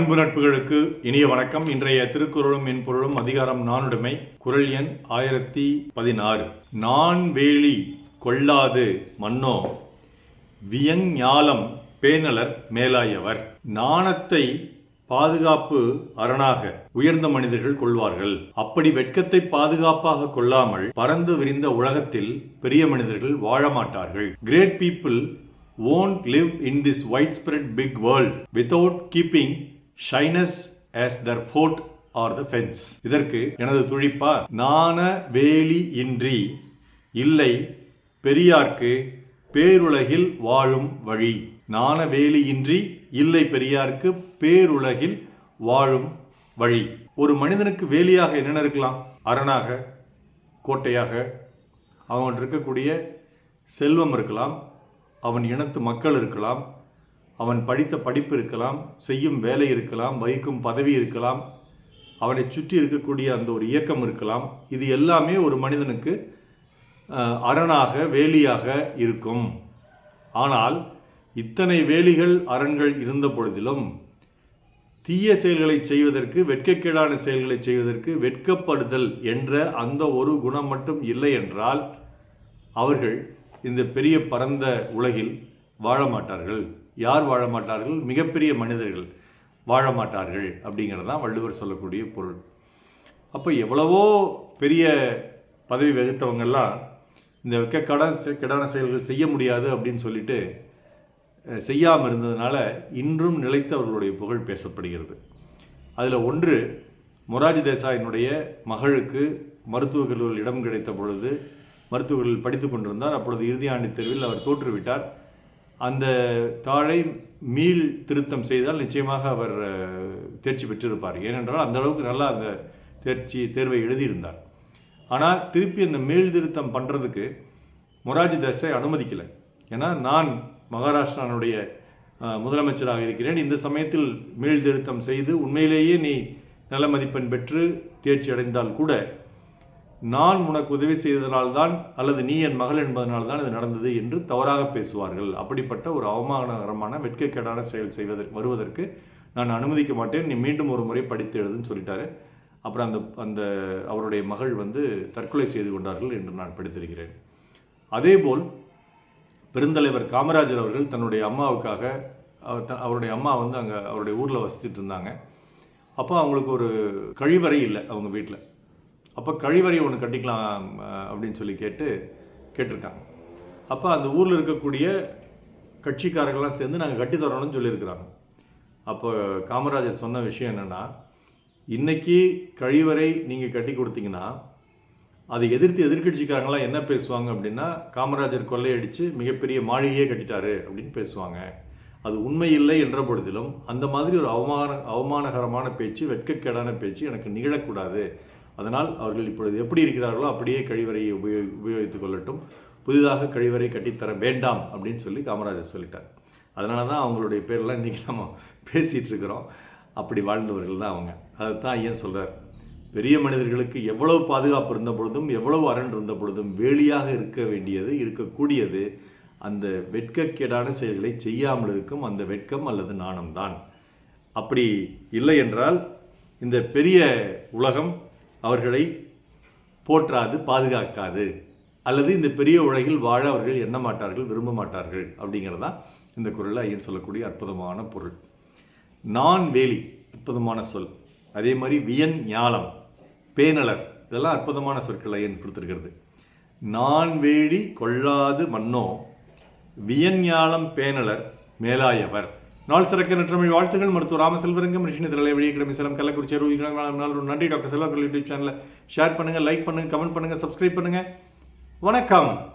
அன்பு நட்புகளுக்கு இனிய வணக்கம். இன்றைய திருக்குறளும் என் பொருளும் அதிகாரம் நானுடைமை. குரல் எண் ஆயிரத்தி பதினாறு. நான் வேலி கொள்ளாது மன்னோ வியஞ்ஞாலம் பேணலர் மேலாயவர். நாணத்தை பாதுகாப்பு அரணாக உயர்ந்த மனிதர்கள் கொள்வார்கள். அப்படி வெட்கத்தை பாதுகாப்பாக கொள்ளாமல் பறந்து விரிந்த உலகத்தில் பெரிய மனிதர்கள் வாழ மாட்டார்கள் great people won't live in this widespread big world without keeping shyness as their fort or the fence இதற்கு எனது துழிப்பா நாண வேலி இன்றி இல்லை பெரியார்க்கு பேருலகில் வாழும் வழி. நாண வேலியின்றி இல்லை பெரியார்க்கு பேருலகில் வாழும் வழி. ஒரு மனிதனுக்கு வேலியாக என்னென்ன இருக்கலாம்? அரணாக கோட்டையாக அவன் இருக்கக்கூடிய செல்வம் இருக்கலாம் அவன் இனத்து மக்கள் இருக்கலாம் அவன் படித்த படிப்பு இருக்கலாம் செய்யும் வேலை இருக்கலாம் வகிக்கும் பதவி இருக்கலாம் அவனை சுற்றி இருக்கக்கூடிய அந்த ஒரு இயக்கம் இருக்கலாம். இது எல்லாமே ஒரு மனிதனுக்கு அரணாக வேலியாக இருக்கும். ஆனால் இத்தனை வேலிகள் அரண்கள் இருந்த பொழுதிலும் தீய செயல்களை செய்வதற்கு வெட்கக்கேடான செயல்களை செய்வதற்கு வெட்கப்படுதல் என்ற அந்த ஒரு குணம் மட்டும் இல்லை என்றால் அவர்கள் இந்த பெரிய பரந்த உலகில் வாழ மாட்டார்கள். யார் வாழ மாட்டார்கள்? மிகப்பெரிய மனிதர்கள் வாழ மாட்டார்கள் அப்படிங்கிறது தான் வள்ளுவர் சொல்லக்கூடிய பொருள். அப்போ எவ்வளவோ பெரிய பதவி வகித்தவங்கெல்லாம் இந்த வெட்கக்கடான செ- கெடான செயல்கள் செய்ய முடியாது அப்படின்னு சொல்லிட்டு செய்யாமல் இருந்ததுனால இன்றும் நிலைத்து அவர்களுடைய புகழ் பேசப்படுகிறது. அதில் ஒன்று மொராஜி தேசாயினுடைய மகளுக்கு மருத்துவக் கல்லூரியில் இடம் கிடைத்த பொழுது மருத்துவர்கள் படித்து கொண்டிருந்தார். அப்பொழுது இறுதி ஆண்டு தேர்வில் அவர் தோற்றுவிட்டார். அந்த தாழை மீள் திருத்தம் செய்தால் நிச்சயமாக அவர் தேர்ச்சி பெற்றிருப்பார். ஏனென்றால் அந்த அளவுக்கு நல்லா அந்த தேர்ச்சி தேர்வை எழுதியிருந்தார். ஆனால் திருப்பி அந்த மேல் திருத்தம் பண்ணுறதுக்கு மொராஜி தேசாய் அனுமதிக்கலை. ஏன்னா நான் மகாராஷ்டிரானுடைய முதலமைச்சராக இருக்கிறேன். இந்த சமயத்தில் மேல் திருத்தம் செய்து உண்மையிலேயே நீ நல்ல மதிப்பெண் பெற்று தேர்ச்சி அடைந்தால் கூட நான் உனக்கு உதவி செய்ததனால்தான் அல்லது நீ என் மகள் என்பதனால்தான் இது நடந்தது என்று தவறாக பேசுவார்கள். அப்படிப்பட்ட ஒரு அவமானகரமான வெட்கக்கேடான செயல் செய்வதற்கு வருவதற்கு நான் அனுமதிக்க மாட்டேன். நீ மீண்டும் ஒரு முறை படித்து எழுதுன்னு சொல்லிட்டாரு. அப்புறம் அந்த அந்த அவருடைய மகள் வந்து தற்கொலை செய்து கொண்டார்கள் என்று நான் படித்திருக்கிறேன். அதேபோல் பெருந்தலைவர் காமராஜர் அவர்கள் தன்னுடைய அம்மாவுக்காக த- அவருடைய அம்மா வந்து அங்கே அவருடைய ஊரில் வசித்துட்டு இருந்தாங்க. அப்போ அவங்களுக்கு ஒரு கழிவறை இல்லை அவங்க வீட்டில். அப்போ கழிவறை ஒன்று கட்டிக்கலாம் அப்படின்னு சொல்லி கேட்டு கேட்டிருக்காங்க. அப்போ அந்த ஊரில் இருக்கக்கூடிய கட்சிக்காரர்கள்லாம் சேர்ந்து நாங்கள் கட்டி தரணும்னு சொல்லியிருக்கிறாங்க. அப்போ காமராஜர் சொன்ன விஷயம் என்னென்னா இன்றைக்கி கழிவறை நீங்கள் கட்டி கொடுத்தீங்கன்னா அதை எதிர்த்து எதிர்க்கட்சிக்காரங்களாம் என்ன பேசுவாங்க அப்படின்னா காமராஜர் கொள்ளையடித்து மிகப்பெரிய மாளிகையே கட்டிட்டாரு அப்படின்னு பேசுவாங்க. அது உண்மை இல்லை என்ற பொழுதிலும் அந்த மாதிரி ஒரு அவமான அவமானகரமான பேச்சு வெட்கக்கேடான பேச்சு எனக்கு நிகழக்கூடாது. அதனால் அவர்கள் இப்பொழுது எப்படி இருக்கிறார்களோ அப்படியே கழிவறையை உபயோ உபயோகித்துக் கொள்ளட்டும். புதிதாக கழிவறை கட்டித்தர வேண்டாம் அப்படின்னு சொல்லி காமராஜர் சொல்லிட்டார். அதனால தான் அவங்களுடைய பேரெலாம் இன்றைக்கி நம்ம பேசிகிட்டு இருக்கிறோம். அப்படி வாழ்ந்தவர்கள் தான் அவங்க. அதைத்தான் ஐயன் சொல்கிறார் பெரிய மனிதர்களுக்கு எவ்வளவு பாதுகாப்பு இருந்த பொழுதும் எவ்வளவு அரண் இருந்த பொழுதும் வேலியாக இருக்க வேண்டியது இருக்கக்கூடியது அந்த வெட்கக்கேடான செயல்களை செய்யாமல் இருக்கும் அந்த வெட்கம் அல்லது நாணம்தான். அப்படி இல்லை என்றால் இந்த பெரிய உலகம் அவர்களை போற்றாது பாதுகாக்காது. அல்லது இந்த பெரிய உலகில் வாழ அவர்கள் எண்ண மாட்டார்கள் விரும்ப மாட்டார்கள் அப்படிங்கிறது தான் இந்த குரலில் ஐயன் சொல்லக்கூடிய அற்புதமான பொருள். நான் வேலி அற்புதமான சொல். அதே மாதிரி வியன் ஞாலம் பேனலர் இதெல்லாம் அற்புதமான சொற்கள் ஐயன் கொடுத்துருக்கிறது. நான் வேலி கொள்ளாது மன்னோ வியன் ஞாலம் பேனலர் மேலாயவர். நாள் சிறக்க நற்றமிழ் வாழ்த்துகள். மருத்துவ ராமசெல்வரங்கம் ரிஷினி திரளை வெளியிடமை கிழமை சேலம் கள்ளக்குறிச்சி அறுபது நன்றி டாக்டர் செல்வாக்கள் யூடியூப் சேனலை ஷேர் பண்ணுங்கள் லைக் பண்ணுங்கள் கமெண்ட் பண்ணுங்கள் சப்ஸ்கிரைப் பண்ணுங்கள் வணக்கம்.